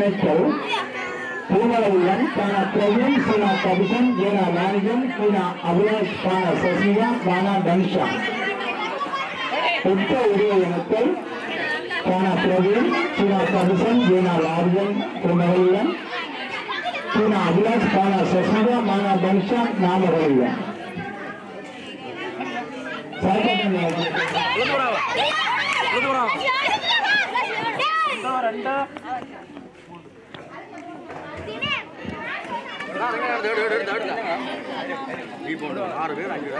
நினைத்தல் பூமலவுடன் தான பிரவீன் சீனா கபிசன் ஜீனா மேனிஜன் சீனா அபிலாஷ் பான சசிகா பானா தனுஷா. ஒத்த உரிய இனத்தில் பான பிரவீன் சீனா கபிசன் ஜீனா லார்ஜன் பூமலவுடன் சீனா அபிலாஷ் பான சசிகா பானா தனுஷா நாமகளுடன் ஆறு பேர் அஞ்சு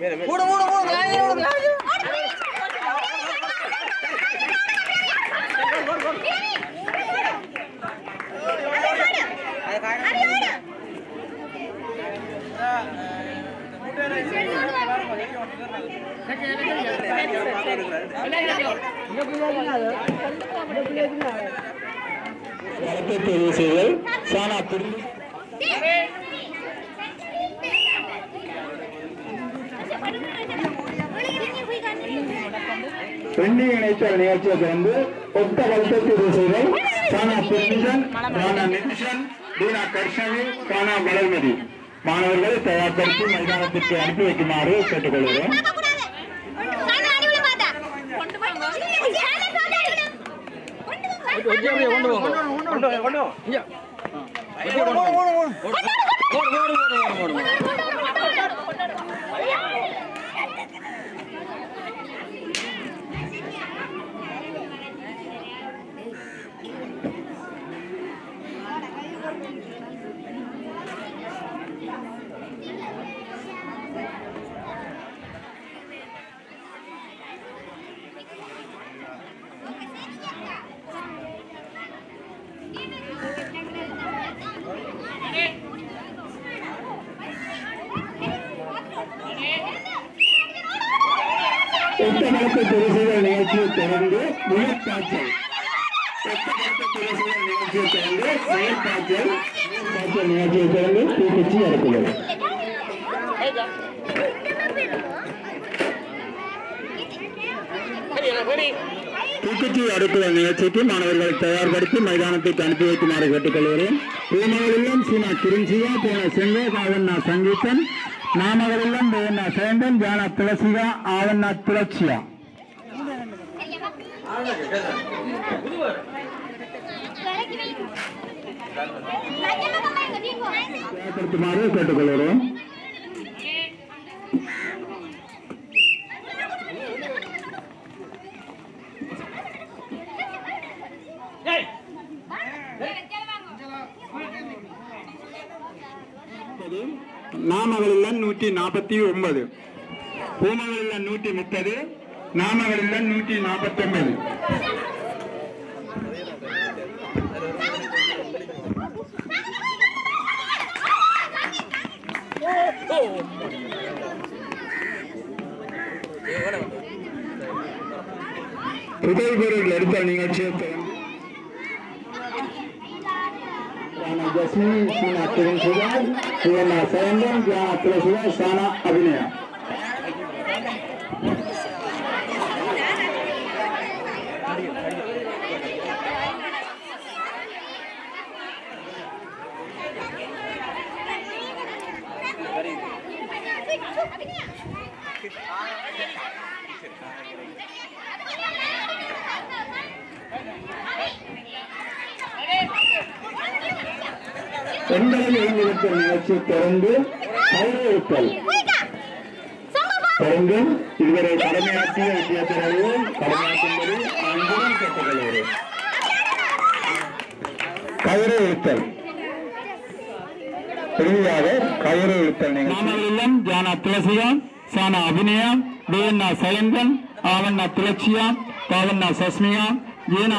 பேர் மூடு மூடு மூடு லாரியை விடுங்க வழக்கை தெரிவு செய்தல் சானா திரும்பி பெண்ணிங் இணைத்தல் நிகழ்ச்சியை தொடர்ந்து ஒத்த வழக்கை தேர்வு செய்தல் சானா பெர்மிஷன் சானா நிமிஷன் தீனா கர்ஷனி சானா வளர்மதி. மாணவர்களை தயார்படுத்தி மைதானத்திற்கு அனுப்பி வைக்குமாறு கேட்டுக்கொள்கிறேன். கொண்டு போங்க கொண்டு வாங்க, கொண்டு வாங்க. இங்க. இங்க கொண்டு வாங்க. ஓடு, ஓடு, ஓடு, ஓடு, ஓடு, ஓடு. ஒத்த வழக்கை தெரிவு செய்தல் நிகழ்ச்சியை தொடர்ந்து முயற்காய்ச்சல் நிகழ்ச்சியை தொடர்ந்து செயற்காய்ச்சல் நிகழ்ச்சியை தொடர்ந்து தூக்கிச்சி அறுக்குதல் தூக்குச்சி அடுக்குதல் நிகழ்ச்சிக்கு மாணவர்களை தயார்படுத்தி மைதானத்துக்கு அனுப்பி வைக்குமாறு கேட்டுக்கொள்கிறேன். பூமாவிலும் சீனா திருஞ்சியா போன செங்கோ ஆவண்ணா சங்கீதன் நாமகளிலும் போன சேந்தன் ஜான துளசிகா ஆவண்ணா துளச்சியா. தயார்படுத்துமாறு கேட்டுக்கொள்கிறோம். நாமகளில் நூற்றி நாற்பத்தி ஒன்பது. பூமகளில் நூற்றி முப்பது. நாமகளில் நூற்றி நாற்பத்தி ஒன்பது புதல் பொருள் எடுத்த நிகழ்ச்சியை ஜஸ்மின் சீனா திரசுதா சுவர்ணா சயந்தன் ஜானா திரசுதா சானா அபிநயா. நிகழ்ச்சி தொடர்ந்து கையெழுத்தல் தொடர்ந்து இதுவரை கடமையாற்றிய வித்தியாசத்தையும் கடமையாற்றும்படி அன்புடன் கேட்டுக்கொள்கிறேன். கயிறு இழுத்தல் இறுதியாக கயிறு இழுத்தல் நாமங்களிலும் ஜானா துளசியா சானா அபிநயா வேண்ணா சயந்தன் ஆவண்ணா துளச்சியா பாவண்ணா சஸ்மியா ஏனா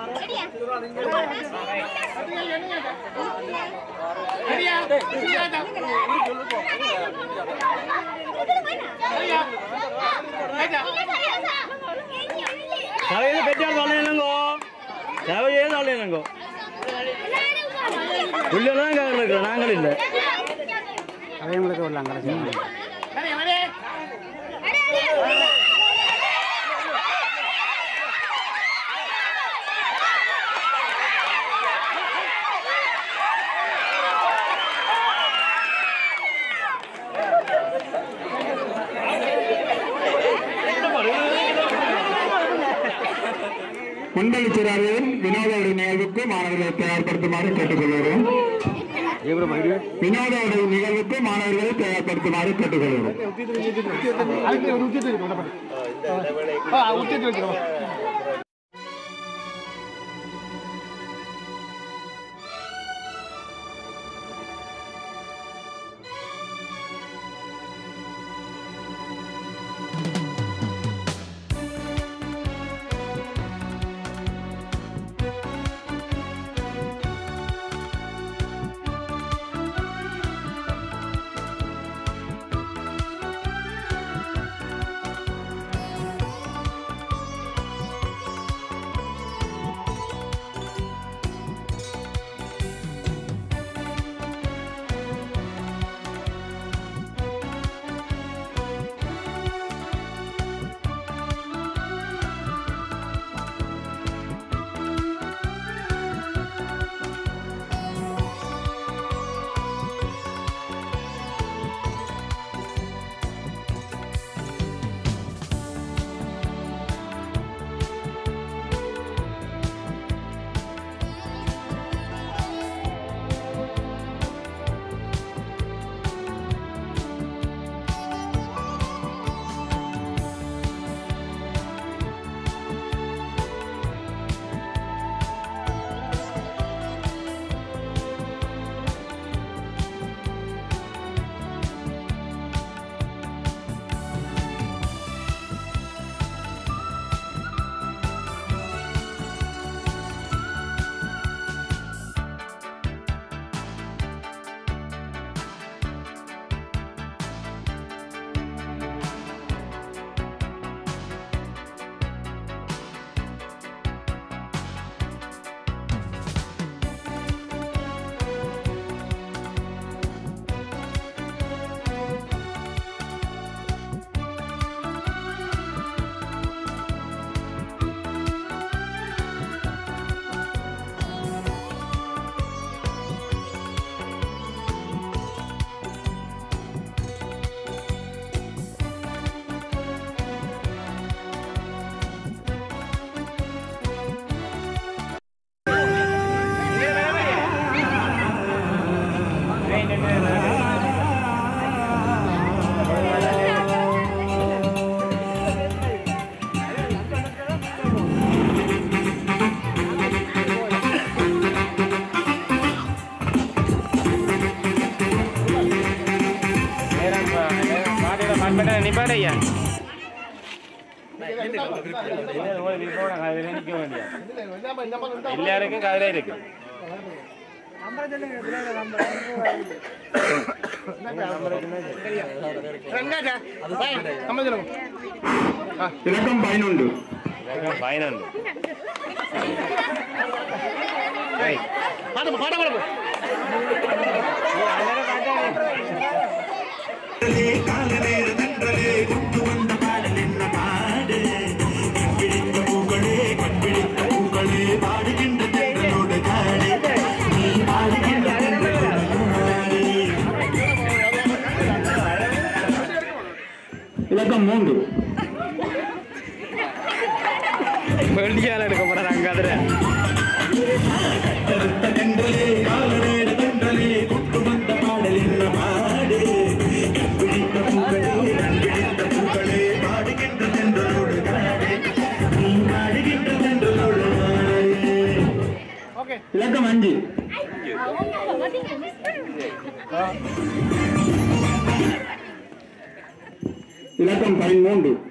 எடுத்து சவையை பெற்றால் தொலைலங்கோ சவையே தொலைலங்கோ உள்ளதான் இருக்கிறோம் நாங்கள் இல்லை அவங்களுக்கு வரலாம் கடைசி முன்வழிச்சிறார்கள் வினோத நிகழ்வுக்கு மாணவர்களை தயார்படுத்துமாறு கேட்டுக்கொள்கிறோம் வினோத நிகழ்வுக்கு மாணவர்களை தயார்படுத்துமாறு கேட்டுக்கொள்கிறோம் எல்லாருக்கும் கதிரை இருக்கு இலக்கம் பதினொன்று பதினொன்று இலக்கம் em mundo.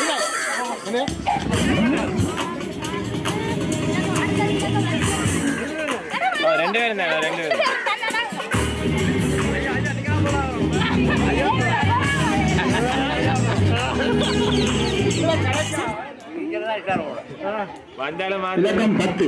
ஓ, ரெண்டு பேரும் தான் ரெண்டு பேரும் வந்தாலும் பத்து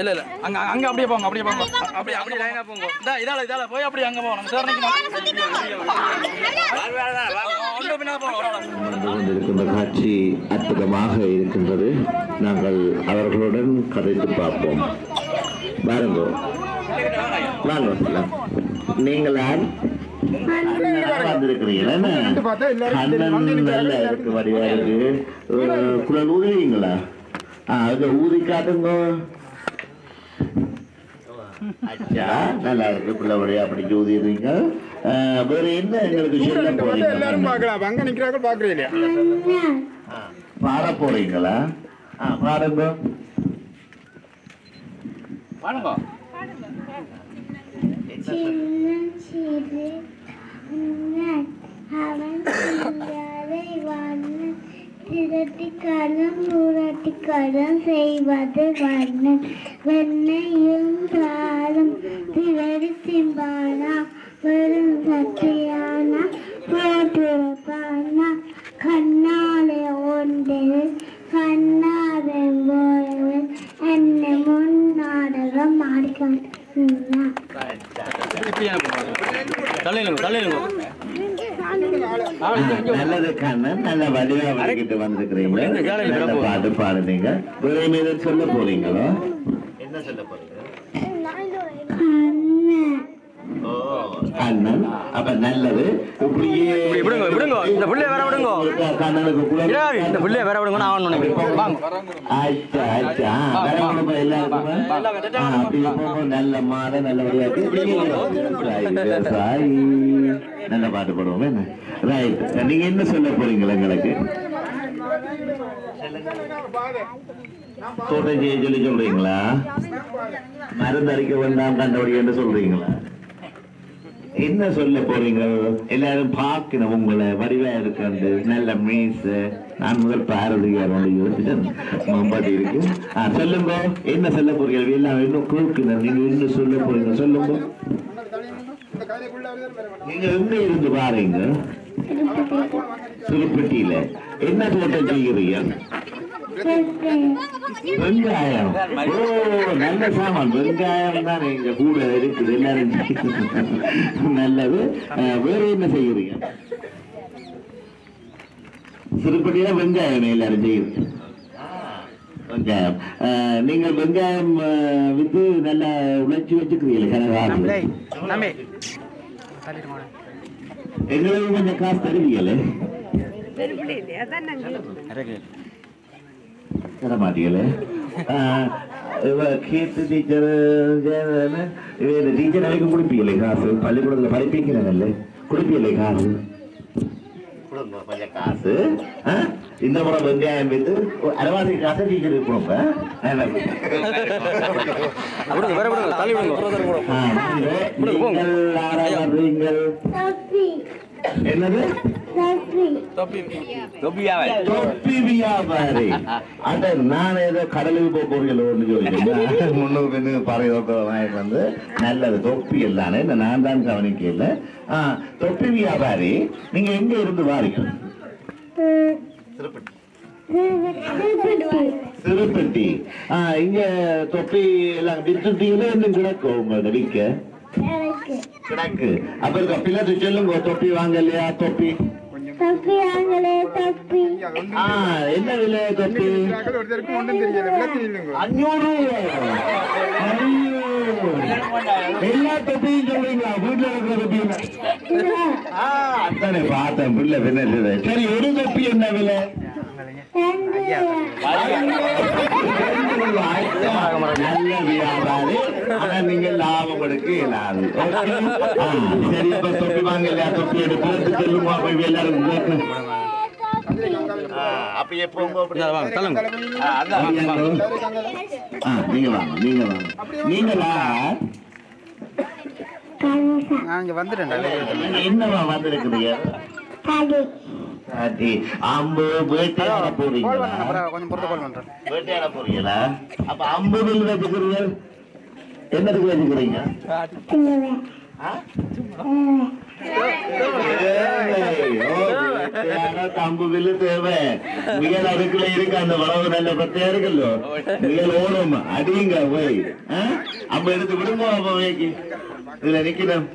இல்ல இல்ல. அங்க அங்க அப்படியே போங்க அப்படியே போங்க. அப்படியே அப்படியே லைனா போங்க. இதா இதால இதால போய் அப்படியே அங்க போங்க நம்ம சார் நிக்கணும் கொண்டிருக்கின்ற காட்சி அற்புதமாக இருக்கின்றது. நாங்கள் அவர்களுடன் கதைத்து பார்ப்போம். பாருங்க வாங்க. நீங்கள் யார்? குரல் ஊதுவீங்களா அதுல ஊதி காட்டுங்க. நல்லா இருக்கு பிள்ளைபடியா அப்படி ஊதிடுறீங்க அஹ், வேற என்ன எங்களுக்கு சொல்ல போறீங்க? எல்லாரும் பார்க்கலாம். அங்க நிக்கிறாங்க பாக்குறீங்க பாட போறீங்களா? ஆ, பாடுங்க. அண்ணன் அவன் சிங்காரை வண்ணன் செய்வது வண்ணன் வெண்ணையும் தாளம் திரடி சிம்பானா வெறும் சத்தியானா புறப்புறப்பானா கண்ணாலே ஒன்று கண்ணாதே போயவன் என்னை முன் நாடகம் ஆடிக்கான் இப்படி தள்ளிடுங்க. நல்லது கண்ணன் நல்ல வடிவா வரைக்கிட்டு வந்திருக்கிறீங்க. நல்ல பாட்டு பாடுனீங்க. வேற மீது சொல்ல போறீங்களோ? என்ன சொல்ல போறீங்க? ஓ அண்ணன். அப்ப நல்லது. இப்படியே விடுங்க, விடுங்க. இந்த புள்ளைய வேற விடுங்க. கண்ணனுக்கு குழந்தை- இராவி, இந்த பிள்ளைய வேற விடுங்க நான் வாங்க. ஆச்சா, ஆச்சா. வேற எல்லாருக்குமே? போகும். நல்ல மாலை இருக்கு. Right, right. நல்ல பாட்டு பாடுவோம் என்ன? ரைட் நீங்க என்ன சொல்ல போறீங்களா எங்களுக்கு? தோட்டம் சொல்லி சொல்றீங்களா? மருந்து அடிக்க வேண்டாம் கண்டபடி என்று சொல்றீங்களா? என்ன சொல்ல போறீங்க? எல்லாரும் பார்க்கணும் உங்களை வடிவா இருக்கண்டு. நல்ல மீஸ் நான் முதல் பாரதியார் மம்பாட்டி இருக்கு. ஆ, சொல்லுங்க. என்ன சொல்ல போறீங்க? எல்லாம் இன்னும் கேட்கணும். நீங்க என்ன சொல்ல போறீங்க? சொல்லுங்க. நீங்க எங்க இருந்து பாருங்க திருப்பட்டியில என்ன தோட்டம் செய்கிறீங்க? வெங்காயம். ஓ நல்ல சாமான். வெங்காயம் தான் எங்க கூட இருக்குது. எல்லாரும் நல்லது. வேற என்ன செய்கிறீங்க? திருப்பதியா வெங்காயம் எல்லாரும் செய்யுது வெங்காயம். அஹ், நீங்க வெங்காயம் வித்து நல்லா உழைச்சி வச்சுக்கிறீங்களா எங்களுக்கு கொஞ்சம் காசு தருவீங்களே? தர மாட்டீங்களே கேட்டு டீச்சர் டீச்சர் வரைக்கும் கொடுப்பீங்களே காசு? பள்ளிக்கூடத்தில் படிப்பீங்கிறாங்கல்ல கொடுப்பீங்களே காசு? கொடுங்க கொஞ்சம் காசு ஆ? இந்த முறை வெங்காயம் வைத்து அரவாசி காசை வர்றீங்கள் தப்பி. என்னது? தப்பி தொப்பி வியாபாரி அட நான் ஏதோ கடலுக்கு போக போறீங்களோன்னு சொல்லி முன்னுக்கு பின்னுக்கு வாங்கிட்டு வந்து. நல்லது தொப்பி எல்லானே நான் தான் கவனிக்கல தொப்பி வியாபாரி நீங்க எங்க இருந்து வாரீங்க? திருப்பதி. திருப்பட்டி இங்க தொப்பி எல்லாம் வித்துட்டீங்களா இன்னும் கிடக்கும் உங்களோட விற்க கிடக்கு. அப்ப இருக்க பிள்ளைட்டு சொல்லுங்க தொப்பி வாங்கலையா தொப்பி. தப்பி ஆங்களே தப்பி என்ன விலை தொப்பி அஞ்சூறு ஐயோ. எல்லா தொப்பியும் சொல்றீங்களா? வீட்டுல இருக்கிற தொப்பி ஆ, அதானே பார்த்தேன். பிள்ளை பின்ன. சரி ஒரு தொப்பி என்ன விலை? ரெண்டு நல்ல வியாபாரி ஆனா நீங்க லாபம் எடுக்க இயலாது சரி இப்ப தொப்பி வாங்க இல்லையா தொப்பி போய் எல்லாரும் அப்ப எப்போ நீங்க வாங்க நீங்க வாங்க நீங்களா நான் இங்கே வந்துட்டேன் என்னவா வந்திருக்கிறீங்க அம்பு வேட்டையாட போறீங்களா? கொஞ்சம் பொறுத்து கால் வேட்டையாட போறீங்களா? அப்ப அம்பு வில் வச்சுக்கிறீங்க? என்னதுக்கு வச்சுக்கிறீங்க? கம்பு வில்லு தேவை. முயல் அதுக்குள்ள இருக்கு அந்த வளவு நல்ல பத்தையா இருக்குல்லோ. முயல் ஓடும். அடியுங்க போய் ஆ? அப்ப எடுத்து விடுங்க அப்ப இதுல நிக்கணும்.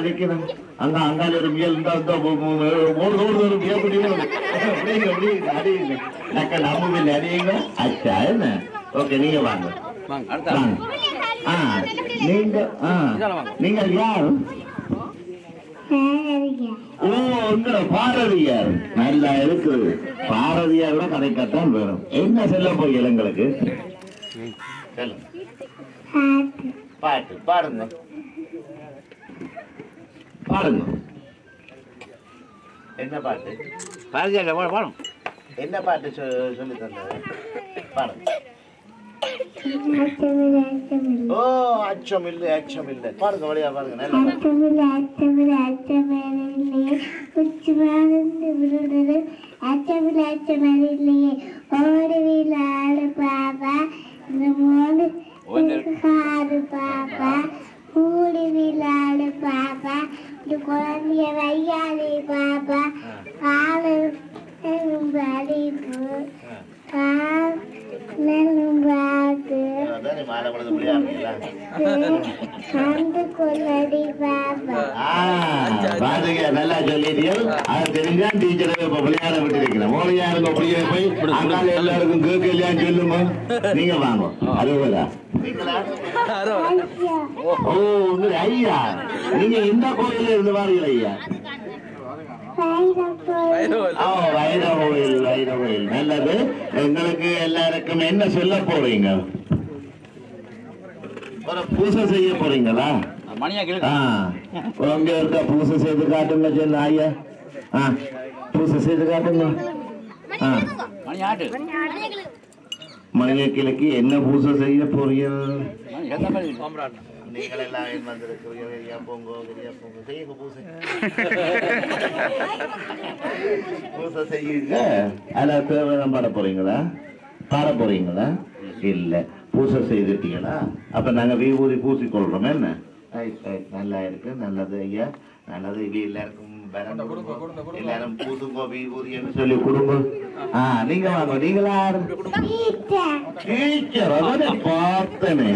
நிக்கணும் அங்க அங்கால ஒரு முயல் இருந்தா இருந்தா ஓ- ஓ- ஓ- ஓடுது ஓடுது ஒரு முயல் குட்டி ஓடுது அப்படிங்க அப்படிங்க அடியுங்க நக்க நம்ம வில்லு அடியுங்க அச்சா என்ன? ஓகே நீங்க வாங்க. நீங்க ஆ. நீங்க யார்? ஓ உங்களோட பாரதியார். நல்லா இருக்குது பாரதியாரோட கதைக்கத்தான் வேணும். என்ன சொல்ல போய் எங்களுக்கு சொல்லு. பாட்டு. பாட்டு பாடுங்க என்ன பாட்டு? பாரதியார் பாடம் என்ன பாட்டு சொல்லி தந்தது? பாடுங்க ஓ அச்சம் இல்லை அச்சம் இல்லை பாருங்க வழியா பாருங்க. அச்சமில்லை உச்சி வாழ்ந்து இந்த மூணு கூடி விளையாடு பாப்பா இந்த குழந்தைய வையாதே பாப்பா. காலு படிப்பு. கால் நெல்லும் பாட்டு. பாருங்க நல்லா சொல்லிட்டீர்கள் அது தெரிஞ்சா டீச்சரை இப்ப விளையாட விட்டு இருக்கிறேன் மோளையா இருங்க அப்படியே போய் அங்கால எல்லாருக்கும் கேட்கலையான்னு சொல்லுங்க நீங்க வாங்க. அறுபதா ஓ ஐயா. நீங்க எந்த கோயில்ல இருந்து வாரீங்க ஐயா. வைரப்போய் ஓ வைர கோயில் வைர கோயில். நல்லது. எங்களுக்கு எல்லாருக்கும் என்ன சொல்ல போறீங்க? பூசை செய்ய போறீங்களா? மணியா உங்க இருக்க பூசை செய்து காட்டுங்க சொன்ன ஐயா. ஆ பூசை செய்து காட்டுங்க. ஆ. மணி ஆட்டு. மனித கிழக்கு என்ன பூசை செய்ய பாம்பராட்டம் நீங்கள் எல்லாம் ஐயா போங்க போங்க. செய்யுங்க பூசை. பூசை செய்யுங்க. அதில் பாட போறீங்களா? பாட போறீங்களா? இல்ல. பூசை செய்துட்டீங்களா? அப்ப நாங்க விபூதி பூசிக்கொள்றோம். என்ன? Right right. நல்லா இருக்கு. நல்லது ஐயா. நல்லது. இது எல்லாருக்கும். எல்லாரும் பூசுங்கோ விபூதின்னு சொல்லி கொடுங்க. ஆ நீங்க வாங்க. நீங்களா டீச்சர். பார்த்தனே.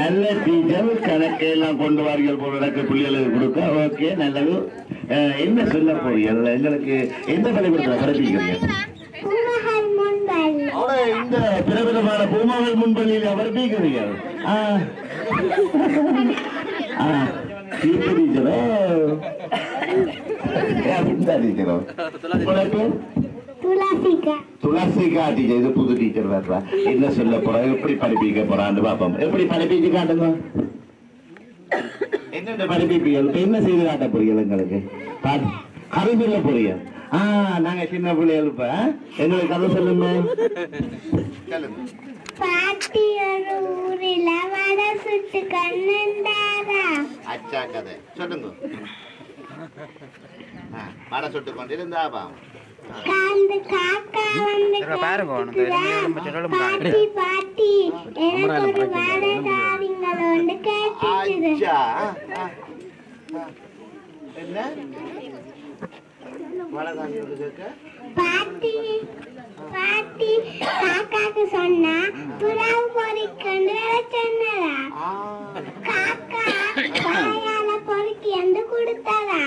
நல்ல டீச்சர். கணக்கெல்லாம் கொண்டு வார்கள் போல எனக்கு பிள்ளைகளுக்கு கொடுக்க. ஓகே நல்லது. என்ன சொல்ல போறீங்க? எங்களுக்கு எந்த பள்ளிக்கூடத்தில் படிப்பீங்க? பீக்கிறீங்க ஆ. ஆ. டீச்சர் டீச்சரோ இந்த டீச்சரோ. உங்களுக்கு? துளசிகா டீச்சர் இது புது டீச்சர் வர்றா என்ன சொல்ல போறா? எப்படி படிப்பிக்க போறான்னு பாப்போம். எப்படி படிப்பிச்சு காட்டுங்க? என்னென்ன படிப்பிப்பீங்க? இப்ப என்ன செய்து காட்ட போறீங்க எங்களுக்கு சொல்ல போறீங்க. ஆ நாங்க சின்ன பிள்ளைகள் இப்ப? எங்களுக்கு கதை சொல்லுங்க. சொல்லுங்க பாட்டி ஒரு ஊரில் வடை சுட்டு கண்ணுண்டாரா அச்சா கதை. சொல்லுங்க. சுட்டு வடை அச்சா ஆ, ஆ. என்ன? பாட்டி பாட்டி காக்காக்கு சொன்னா புறாவு சொன்னதா? காக்கா பொறுக்கி கொடுத்ததா?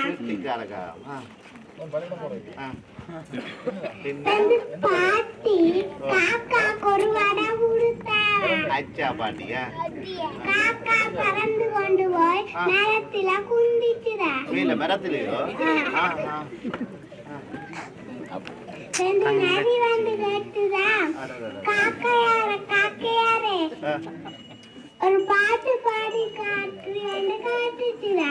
அச்சா பாட்டியா காக்கா பறந்து கொண்டு போய் நேரத்துல குந்திச்சுதா மேல மரத்திலேயோ. ரெண்டு நரி வந்து கேட்டுதா காக்கையார காக்கையாரே. ஒரு பாட்டு பாடி காட்டுறேன்னு காட்டுச்சுதா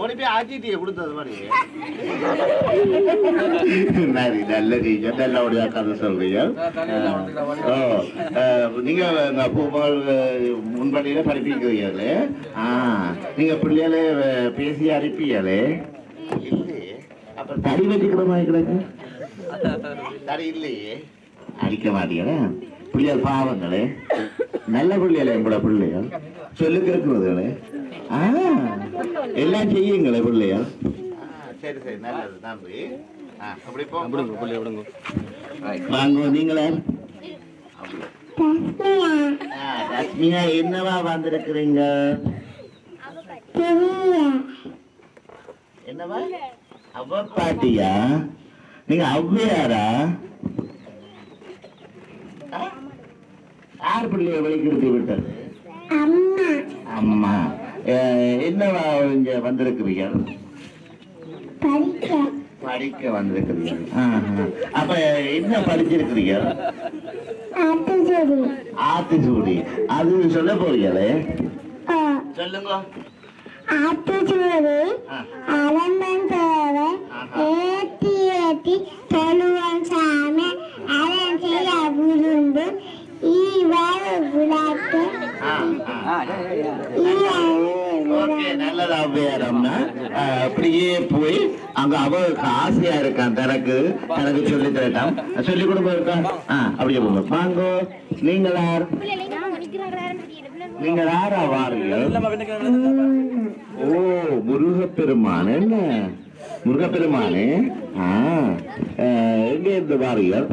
ஓடி போய் ஆச்சிட்டிய கொடுத்தது மாதிரி. நரி நல்ல டீச்சர் நல்ல ஒரு கதை சொல்றீங்க. நீங்க முன்பள்ளியில படிப்பிக்கிறீங்களே ஆ நீங்க பிள்ளைகளே பேசி அனுப்பியாலே இல்லையே. அப்புறம் தடி வச்சுக்கிற மாதிரி கிடக்கு. தடி இல்லையே. அடிக்க மாட்டீங்களே பிள்ளைகள் பாவங்களே. நல்ல பிள்ளைகளே கூட பிள்ளைகள் சொல்லுக்கு இருக்கிறதுகளே ஆ எல்லாம் செய்யுங்களே பிள்ளைகள் சரி சரி நல்லது நன்றி. ஆ, அப்படி போ. விடுங்க பிள்ளை விடுங்க. வாங்க நீங்களே. ரஷ்மியா என்னவா வந்திருக்கிறீங்க? என்னவா? அவ பாட்டியா? நீங்க அவ்வையாரா ஆ? யார் பிள்ளைய வெளிக்கிடுத்து விட்டது? அம்மா. என்னவா இங்க வந்திருக்கிறீங்க? படிக்க. ஆஹா. அப்ப என்ன படிச்சிருக்கிறீங்க? ஆட்டுச்சொடி ஆத்திசூடி அது சொல்ல போறீங்களே? சொல்லுங்க. ஆட்டுச்சூடி ஆ. அலம்பன் தேவை. ஏத்தி ஏத்தி தொழுவன் சாமி அதன் செய்ய விரும்பு ஈவர் விளையாட்டு ஆ, ஆ. ஆ சரி, சரி, சரி. ஈ ஓகே நல்லது அவ்வையாரம்னா அஹ், அப்படியே போய் அங்க அவருக்கு ஆசையா இருக்கான் தனக்கு. எனக்கு சொல்லி தரட்டாம். சொல்லி கொடுக்க இருக்கா ஆ அப்படியே போங்க. வாங்கோ நீங்கள் யார்? நீங்கள் யாரா வாருங்கள் ஓ முருகப்பெருமான் என்ன? முருகப்பெருமானே? எங்க இருந்து வாருங்கள்?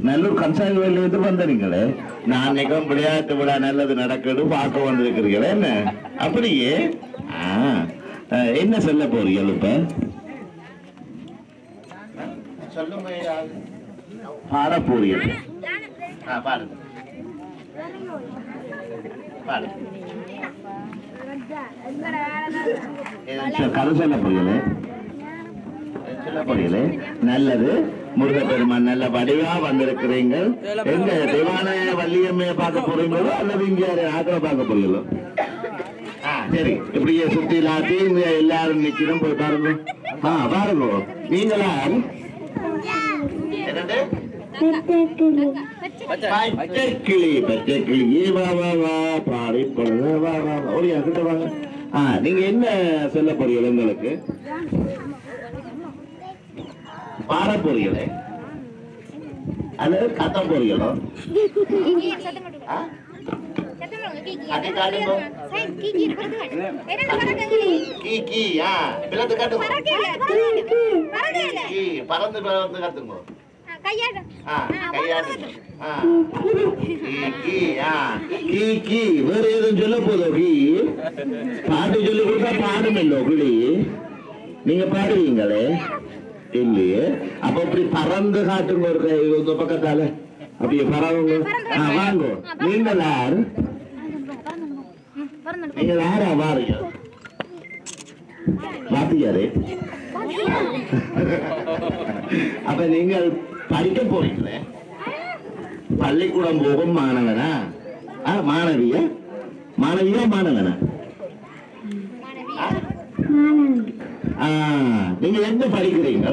நல்லூர் கன்சாய் இருந்து நான் நினைக்கிறேன் விளையாட்டு விழா நல்லது நடக்குது பார்க்க வந்திருக்கிறீங்களே என்ன? அப்படியே? என்ன சொல்ல போறீங்க இப்ப பாட போறீங்க. கதை சொல்ல போறீங்களே? சொல்ல போறீங்களே? நல்லது. முருகப்பெருமான் நல்ல வடிவா வந்திருக்கிறீங்க. எங்க திவான வள்ளியம்மைய பார்க்க போறீங்களோ அல்லது இங்க ஆக்கிர பார்க்க போறீங்களோ? சரி. இப்படியே சுத்தி இங்க எல்லாரும் நிக்கிறோம். போய் பாருங்க. ஆ பாருங்க. நீங்களா? என்னது? பச்சை கிளி பச்சை கிளி ஏ வா வா வா பாடி வா வா வா. ஓடியா கிட்ட வாங்க. ஆ நீங்க என்ன சொல்ல போறீங்க உங்களுக்கு? பாட போறீங்களே அல்லது கத்த போறீங்களோ ஆ பறந்து பறந்து காட்டுங்க ஆ கீ வேற எதுவும் சொல்ல போதோ கீ பாட்டு சொல்லி கொடுத்தா பாடுமில்லோ கிளி நீங்க பாடுவீங்களே இல்லையே. அப்ப இப்படி பறந்து காட்டுங்க ஒரு கை உங்க பக்கத்தால. அப்படியே பறவுங்க வாங்க. நீங்கள் யார்? நீங்கள் யாரா? வாருங்க. வாத்தியாரு. அப்ப நீங்கள் படிக்க போறீங்களே? பள்ளிக்கூடம் போகும் மாணவனா? ஆ மாணவியா? மாணவியா மாணவனா? ஆ, நீங்க எங்க படிக்கிறீங்க?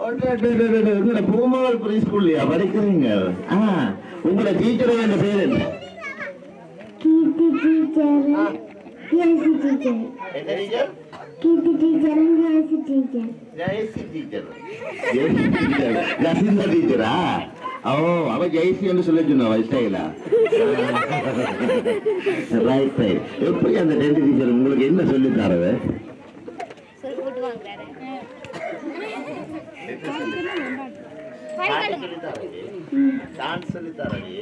உங்களோட பூமகள் ப்ரீ ஸ்கூல்லையா படிக்கிறீங்க? ஆ, உங்களோட டீச்சர் என்ற பேர் என்ன? டீச்சர்? ஓ அவ ஜெயசி என்று சொல்லி சொன்னா ஸ்டைலா ரைட் ரைட் எப்படி அந்த டென்த் டீச்சர் உங்களுக்கு என்ன சொல்லி தரது டான்ஸ் சொல்லி தரது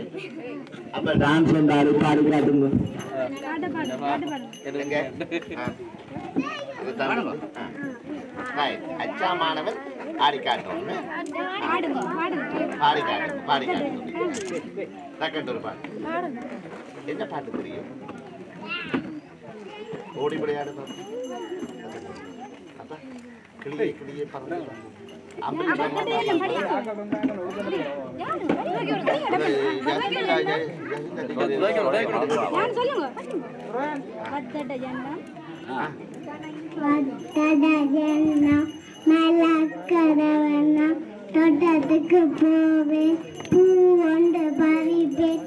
அப்ப டான்ஸ் வந்தாரு பாடி காட்டுங்க. அச்சா மாணவன் ஆடி காட்டணும் பாடி காட்டும் பாடி காட்டும் செகண்ட் ஒரு பாட்டு என்ன பாட்டு தெரியும் ஓடி விளையாடுதோம் அப்ப கிளியே கிளியே பறந்து அம்பலி மாமா தோட்டத்துக்கு போவேன். பூ ஒன்று பறிப்பேன்.